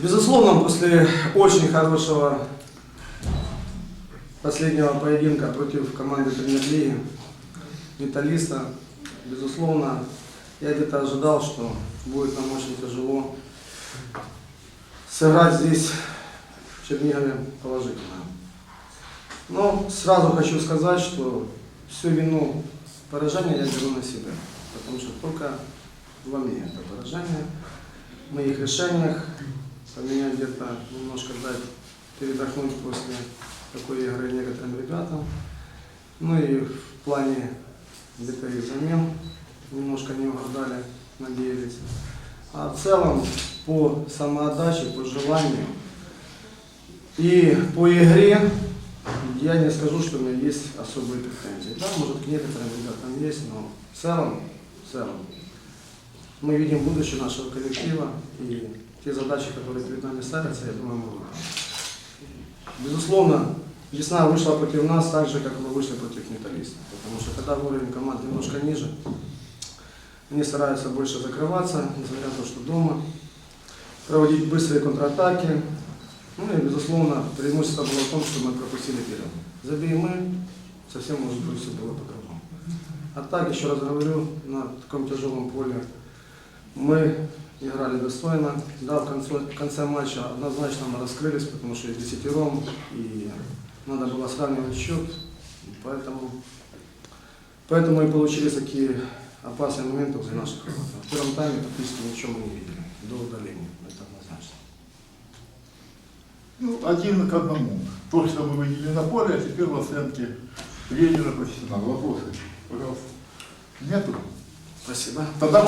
Безусловно, после очень хорошего последнего поединка против команды премьер-лиги Металлиста, безусловно, я где-то ожидал, что будет нам очень тяжело сыграть здесь в Чернигове положительно. Но сразу хочу сказать, что всю вину поражения я беру на себя, потому что только во мне это поражение, в моих решениях, поменять где-то немножко дать передохнуть после такой игры некоторым ребятам. Ну и в плане где-то их замен немножко не угадали, надеялись. А в целом по самоотдаче, по желанию и по игре я не скажу, что у меня есть особые претензии. Да, может, к некоторым ребятам есть, но в целом, в целом мы видим будущее нашего коллектива и те задачи, которые перед нами ставятся, я думаю, мы. Безусловно, весна вышла против нас так же, как мы вышли против металлиста. Потому что когда уровень команд немножко ниже, они стараются больше закрываться, несмотря на то, что дома, проводить быстрые контратаки. Ну и, безусловно, преимущество было в том, что мы пропустили вперед. Забей мы, совсем может быть все было по-другому. А так, еще раз говорю, на таком тяжелом поле мы играли достойно. Да, в конце, в конце матча однозначно мы раскрылись, потому что и десятером, и надо было сравнивать счет. Поэтому, поэтому и получились такие опасные моменты возле наших. А В первом тайме практически ничего мы не видели до удаления. Это однозначно. Ну, один к одному. То, что мы видели на поле, а теперь в оценке тренера профессионала. Вопросы? Пожалуйста. Нету? Спасибо. Тогда